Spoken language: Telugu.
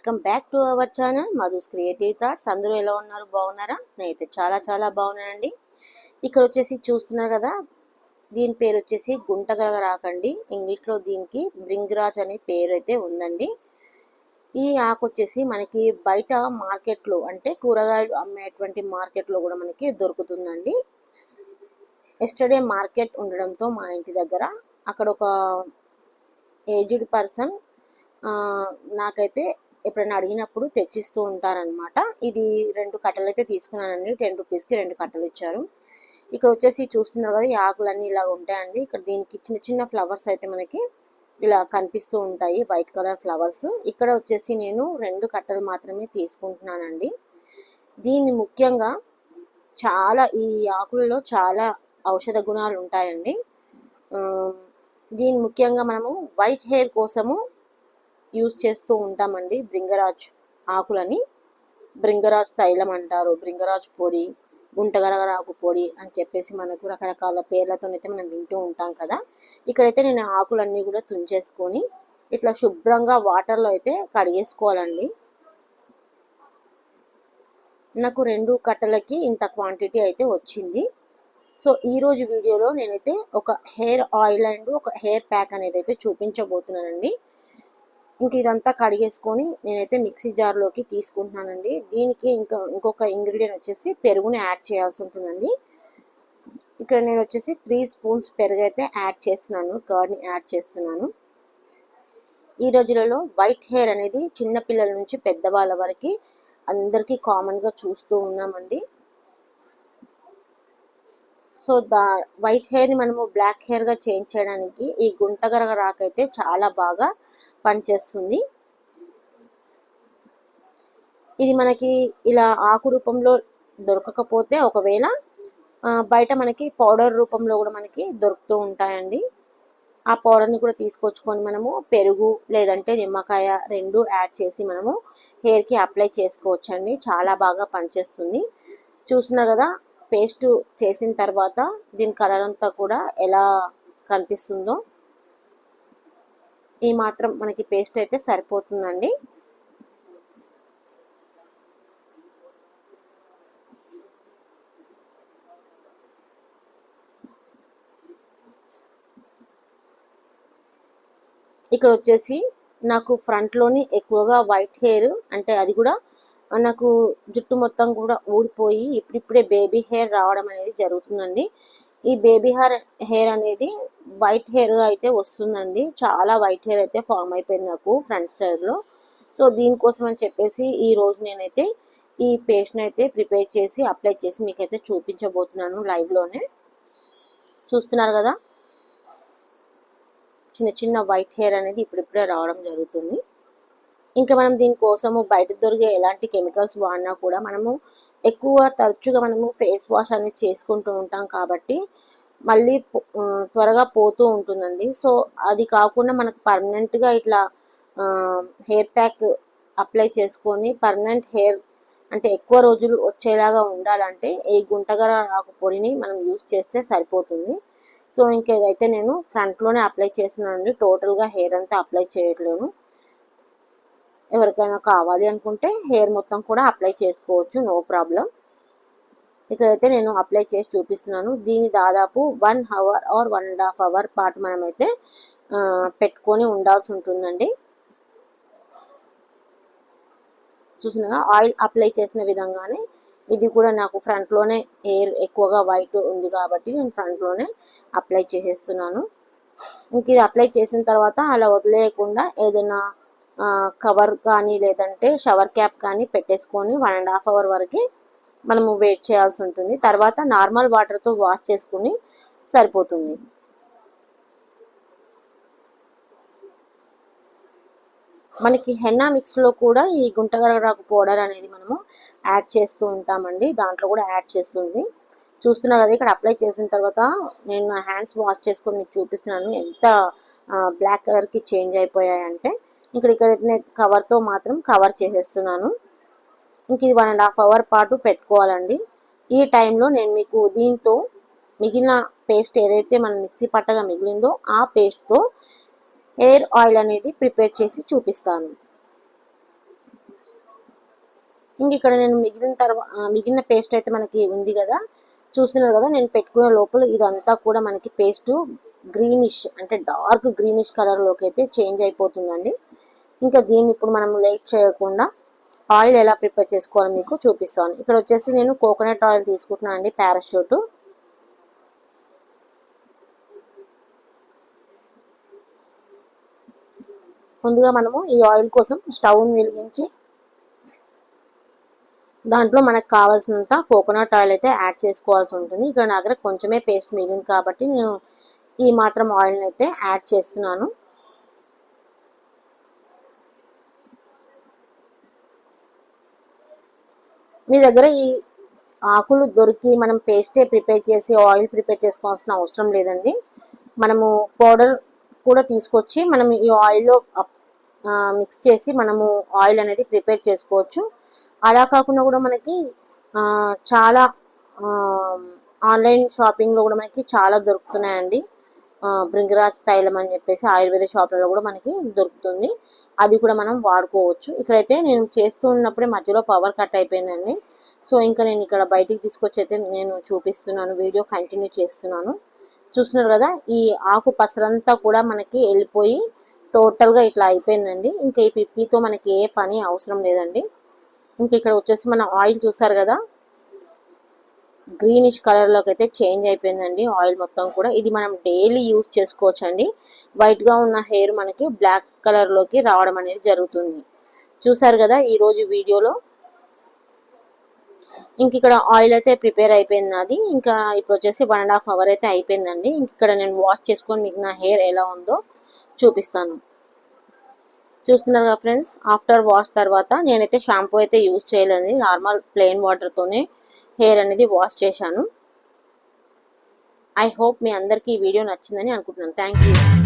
Welcome back to our channel. Madhu's creative thoughts. అందరూ ఎలా ఉన్నారు? బాగున్నారా? నేనైతే చాలా చాలా బాగున్నానండి. ఇక్కడ వచ్చేసి చూస్తున్నారు కదా దీని పేరు వచ్చేసి గుంటగలగ రాకండి. ఇంగ్లీష్లో దీనికి బ్రింగ్రాజ్ అనే పేరు అయితే ఉందండి. ఈ ఆకు వచ్చేసి మనకి బయట మార్కెట్లో అంటే కూరగాయలు అమ్మేటువంటి మార్కెట్లో కూడా మనకి దొరుకుతుందండి. ఎస్టర్డే మార్కెట్ ఉండడంతో మా ఇంటి దగ్గర అక్కడ ఒక ఏజ్డ్ పర్సన్ నాకైతే ఎప్పుడైనా అడిగినప్పుడు తెచ్చిస్తూ ఉంటారనమాట ఇది రెండు కట్టలు అయితే తీసుకున్నానండి. టెన్ రూపీస్కి రెండు కట్టలు ఇచ్చారు. ఇక్కడ వచ్చేసి చూస్తున్నారు కదా ఈ ఆకులన్నీ ఇలా ఉంటాయండి. ఇక్కడ దీనికి చిన్న చిన్న ఫ్లవర్స్ అయితే మనకి ఇలా కనిపిస్తూ ఉంటాయి. White colour flowers. ఇక్కడ వచ్చేసి నేను రెండు కట్టలు మాత్రమే తీసుకుంటున్నానండి. దీన్ని ముఖ్యంగా చాలా ఈ ఆకులలో చాలా ఔషధ గుణాలు ఉంటాయండి. దీని ముఖ్యంగా మనము వైట్ హెయిర్ కోసము యూజ్ చేస్తూ ఉంటామండి బ్రింగరాజ్ ఆకులని. బ్రింగరాజ్ తైలం అంటారు బ్రింగరాజ్ పొడి గుంటగరగరాకు పొడి అని చెప్పేసి మనకు రకరకాల పేర్లతోనైతే మనం వింటూ ఉంటాం కదా. ఇక్కడైతే నేను ఆకులన్నీ కూడా తుంచేసుకొని ఇట్లా శుభ్రంగా వాటర్లో అయితే కడిగేసుకోవాలండి. నాకు రెండు కట్టలకి ఇంత క్వాంటిటీ అయితే వచ్చింది. సో ఈరోజు వీడియోలో నేనైతే ఒక హెయిర్ ఆయిల్ అండ్ ఒక హెయిర్ ప్యాక్ అనేది అయితే చూపించబోతున్నానండి. ఇంక ఇదంతా కడిగేసుకొని నేనైతే మిక్సీ జార్లోకి తీసుకుంటున్నానండి. దీనికి ఇంకా ఇంకొక ఇంగ్రీడియంట్ వచ్చేసి పెరుగుని యాడ్ చేయాల్సి ఉంటుందండి. ఇక్కడ నేను వచ్చేసి త్రీ స్పూన్స్ పెరుగు అయితే యాడ్ చేస్తున్నాను కర్డ్ని యాడ్ చేస్తున్నాను. ఈ రోజులలో వైట్ హెయిర్ అనేది చిన్నపిల్లల నుంచి పెద్దవాళ్ళ వరకు అందరికీ కామన్గా చూస్తూ ఉన్నామండి. సో దా వైట్ హెయిర్ని మనము బ్లాక్ హెయిర్గా చేంజ్ చేయడానికి ఈ గుంటగరగ రాకైతే చాలా బాగా పనిచేస్తుంది. ఇది మనకి ఇలా ఆకు రూపంలో దొరకకపోతే ఒకవేళ బయట మనకి పౌడర్ రూపంలో కూడా మనకి దొరుకుతూ ఉంటాయండి. ఆ పౌడర్ని కూడా తీసుకొచ్చుకొని మనము పెరుగు లేదంటే నిమ్మకాయ రెండు యాడ్ చేసి మనము హెయిర్కి అప్లై చేసుకోవచ్చండి. చాలా బాగా పనిచేస్తుంది. చూస్తున్నారు కదా పేస్ట్ చేసిన తర్వాత దీని కలర్ అంతా కూడా ఎలా కనిపిస్తుందో ఈ మాత్రం మనకి పేస్ట్ అయితే సరిపోతుందండి. ఇక్కడ వచ్చేసి నాకు ఫ్రంట్లోని ఎక్కువగా వైట్ హెయిర్ అంటే అది కూడా నాకు జుట్టు మొత్తం కూడా ఊడిపోయి ఇప్పుడిప్పుడే బేబీ హెయిర్ రావడం అనేది జరుగుతుందండి. ఈ బేబీ హెయిర్ హెయిర్ అనేది వైట్ హెయిర్ అయితే వస్తుందండి. చాలా వైట్ హెయిర్ అయితే ఫామ్ అయిపోయింది నాకు ఫ్రంట్ సైడ్లో సో దీనికోసం అని చెప్పేసి ఈ రోజు నేనైతే ఈ పేస్ట్ని అయితే ప్రిపేర్ చేసి అప్లై చేసి మీకైతే చూపించబోతున్నాను లైవ్లోనే చూస్తున్నారు కదా? చిన్న చిన్న వైట్ హెయిర్ అనేది ఇప్పుడిప్పుడే రావడం జరుగుతుంది. ఇంకా మనం దీనికోసము బయట దొరికే ఎలాంటి కెమికల్స్ వాడినా కూడా మనము ఎక్కువ తరచుగా మనము ఫేస్ వాష్ అనేది చేసుకుంటూ ఉంటాం కాబట్టి మళ్ళీ త్వరగా పోతూ ఉంటుందండి. సో అది కాకుండా మనకు పర్మనెంట్గా ఇట్లా హెయిర్ ప్యాక్ అప్లై చేసుకొని పర్మనెంట్ హెయిర్ అంటే ఎక్కువ రోజులు వచ్చేలాగా ఉండాలంటే ఈ గుంటగర ఆకు పొడిని మనం యూజ్ చేస్తే సరిపోతుంది. సో ఇంకేదైతే నేను ఫ్రంట్లోనే అప్లై చేస్తున్నానండి టోటల్గా హెయిర్ అంతా అప్లై చేయట్లేను. ఎవరికైనా కావాలి అనుకుంటే హెయిర్ మొత్తం కూడా అప్లై చేసుకోవచ్చు నో ప్రాబ్లం. ఇక్కడైతే నేను అప్లై చేసి చూపిస్తున్నాను. దీని దాదాపు one hour or one and half hour పాటు మనమైతే పెట్టుకొని ఉండాల్సి ఉంటుందండి. చూసిన ఆయిల్ అప్లై చేసిన విధంగానే ఇది కూడా నాకు ఫ్రంట్లోనే హెయిర్ ఎక్కువగా వైట్ ఉంది కాబట్టి నేను ఫ్రంట్లోనే అప్లై చేసేస్తున్నాను. ఇంక ఇది అప్లై చేసిన తర్వాత అలా వదిలేయకుండా ఏదైనా కవర్ కానీ లేదంటే షవర్ క్యాప్ కానీ పెట్టేసుకొని వన్ అండ్ హాఫ్ అవర్ వరకు మనము వెయిట్ చేయాల్సి ఉంటుంది. తర్వాత నార్మల్ వాటర్తో వాష్ చేసుకుని సరిపోతుంది. మనకి హెన్నా మిక్స్లో కూడా ఈ గుంటగరగరాకు పౌడర్ అనేది మనము యాడ్ చేస్తూ ఉంటామండి. దాంట్లో కూడా యాడ్ చేస్తుంది. చూస్తున్నారు కదా ఇక్కడ అప్లై చేసిన తర్వాత నేను నా హ్యాండ్స్ వాష్ చేసుకొని మీకు చూపిస్తున్నాను. ఎంత బ్లాక్ కలర్కి చేంజ్ అయిపోయాయంటే ఇక్కడ ఇక్కడ నేను కవర్తో మాత్రం కవర్ చేసేస్తున్నాను. ఇంక ఇది వన్ అండ్ హాఫ్ అవర్ పాటు పెట్టుకోవాలండి. ఈ టైంలో నేను మీకు దీంతో మిగిలిన పేస్ట్ ఏదైతే మనం మిక్సీ పట్టగా మిగిలిందో ఆ పేస్ట్తో హెయిర్ ఆయిల్ అనేది ప్రిపేర్ చేసి చూపిస్తాను. ఇంక ఇక్కడ నేను మిగిలిన తర్వాత మిగిలిన పేస్ట్ అయితే మనకి ఉంది కదా. చూస్తున్నారు కదా నేను పెట్టుకునే లోపల ఇదంతా కూడా మనకి పేస్ట్ గ్రీనిష్ అంటే డార్క్ గ్రీనిష్ కలర్లోకి అయితే చేంజ్ అయిపోతుందండి. ఇంకా దీన్ని ఇప్పుడు మనం లేట్ చేయకుండా ఆయిల్ ఎలా ప్రిపేర్ చేసుకోవాలో మీకు చూపిస్తాను. ఇక్కడ వచ్చేసి నేను కోకోనట్ ఆయిల్ తీసుకుంటున్నాను అండి పారాషూట్. ముందుగా మనము ఈ ఆయిల్ కోసం స్టవ్ని వెలిగించి దాంట్లో మనకు కావాల్సినంత కోకోనట్ ఆయిల్ అయితే యాడ్ చేసుకోవాల్సి ఉంటుంది. ఇక్కడ నా దగ్గర కొంచెమే పేస్ట్ మిగిలింది కాబట్టి నేను ఈ మాత్రం ఆయిల్ని అయితే యాడ్ చేస్తున్నాను. మీ దగ్గర ఈ ఆకులు దొరికి మనం పేస్టే ప్రిపేర్ చేసి ఆయిల్ ప్రిపేర్ చేసుకోవాల్సిన అవసరం లేదండి. మనము పౌడర్ కూడా తీసుకొచ్చి మనం ఈ ఆయిల్లో మిక్స్ చేసి మనము ఆయిల్ అనేది ప్రిపేర్ చేసుకోవచ్చు. అలా కాకుండా కూడా మనకి చాలా ఆన్లైన్ షాపింగ్లో కూడా మనకి చాలా దొరుకుతున్నాయండి. భృంగరాజ్ తైలం అని చెప్పేసి ఆయుర్వేద షాప్లలో కూడా మనకి దొరుకుతుంది. అది కూడా మనం వాడుకోవచ్చు. ఇక్కడైతే నేను చేస్తూ ఉన్నప్పుడే మధ్యలో పవర్ కట్ అయిపోయిందండి. సో ఇంకా నేను ఇక్కడ బయటికి తీసుకొచ్చి అయితే నేను చూపిస్తున్నాను వీడియో కంటిన్యూ చేస్తున్నాను. చూస్తున్నారు కదా ఈ ఆకు పసరంతా కూడా మనకి వెళ్ళిపోయి టోటల్గా ఇట్లా అయిపోయిందండి. ఇంకా ఈ పిప్పితో మనకి ఏ పని అవసరం లేదండి. ఇంక ఇక్కడ వచ్చేసి మన ఆయిల్ చూసారు కదా గ్రీనిష్ కలర్లోకి అయితే చేంజ్ అయిపోయిందండి. ఆయిల్ మొత్తం కూడా. ఇది మనం డైలీ యూస్ చేసుకోవచ్చు అండి వైట్గా ఉన్న హెయిర్ మనకి బ్లాక్ కలర్లోకి రావడం అనేది జరుగుతుంది. చూసారు కదా ఈరోజు వీడియోలో? ఇంక ఇక్కడ ఆయిల్ అయితే ప్రిపేర్ అయిపోయింది అది ఇంకా ఇప్పుడు వచ్చేసి వన్ అండ్ హాఫ్ అవర్ అయితే అయిపోయిందండి. ఇంక ఇక్కడ నేను వాష్ చేసుకొని మీకు నా హెయిర్ ఎలా ఉందో చూపిస్తాను. చూస్తున్నారు కదా ఫ్రెండ్స్? ఆఫ్టర్ వాష్ తర్వాత నేనైతే షాంపూ అయితే యూజ్ చేయలేదండి. నార్మల్ ప్లెయిన్ వాటర్తోనే హెయిర్ అనేది వాష్ చేశాను. ఐ హోప్ మీ అందరికీ ఈ వీడియో నచ్చిందని అనుకుంటున్నాను. Thank you